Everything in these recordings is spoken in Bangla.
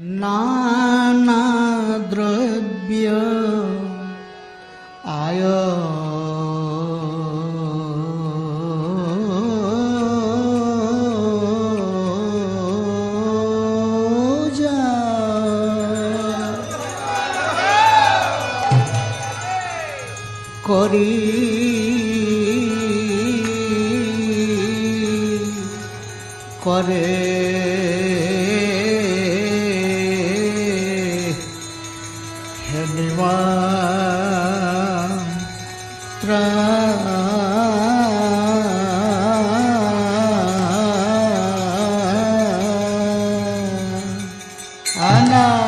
নানা দ্রব্য আয়। করি। করে Anna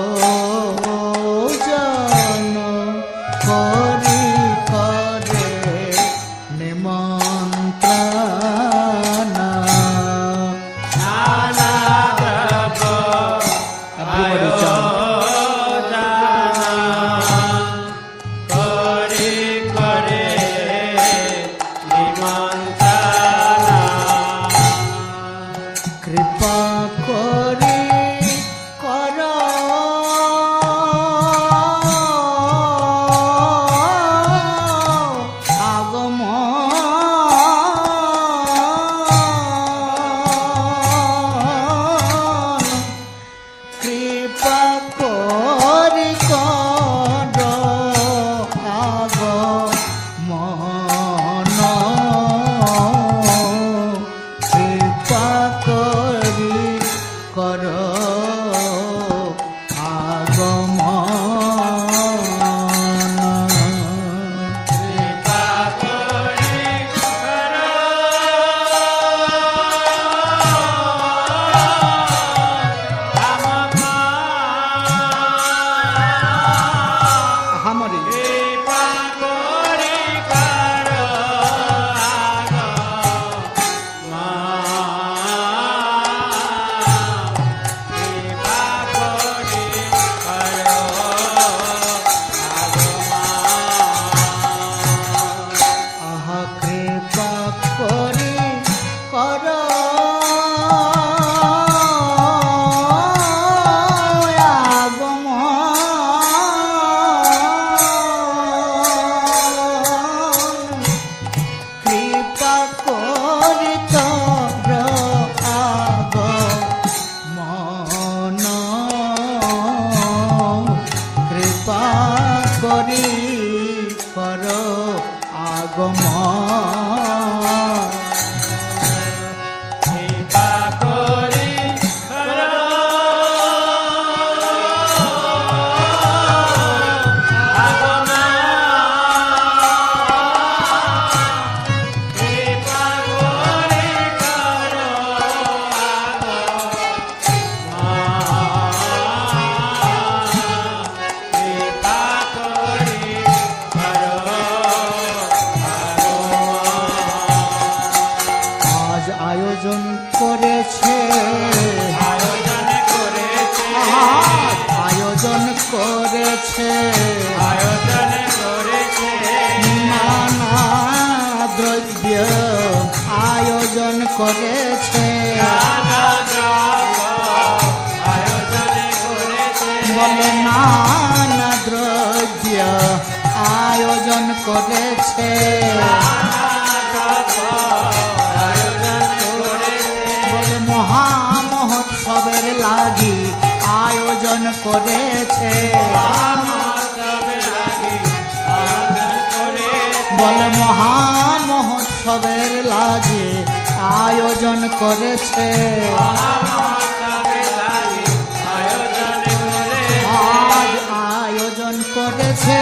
আমারে করি কর আগমন। আয়োজন করেছে। বলে নানা দ্রব্য আয়োজন করেছে। বলে মহা মহোৎসবের লাগি আয়োজন করেছে। বলে মহা মহোৎসবের লাগে আয়োজন করেছে। আয়োজন করেছে।